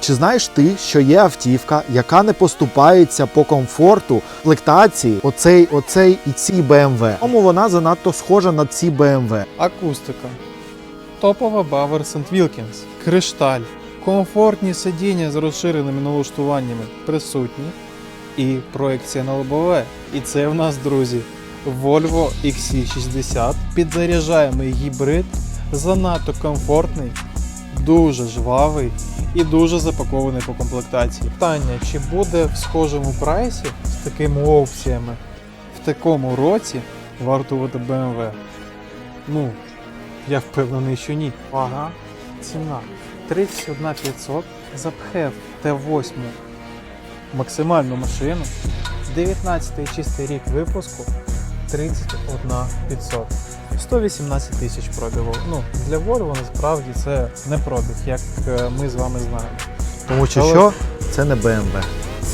Чи знаєш ти, що є автівка, яка не поступається по комфорту, комплектації, оцей, оцей і ці BMW? Тому вона занадто схожа на ці BMW. Акустика. Топова Bauer St. Wilkins. Кришталь. Комфортні сидіння з розширеними налаштуваннями присутні. І проекція на лобове. І це в нас, друзі, Volvo XC60. Підзаряджаємий гібрид. Занадто комфортний, дуже жвавий і дуже запакований по комплектації. Питання, чи буде в схожому прайсі з такими опціями в такому році вартувати BMW? Ну, я впевнений, що ні. Вага, ціна 31 500 за пхев Т8 максимальну машину. 19 чистий рік випуску 31 500. 118 тисяч пробігу. Ну, для Volvo насправді це не пробіг, як е, ми з вами знаємо. Тому що, Але- що це не BMW.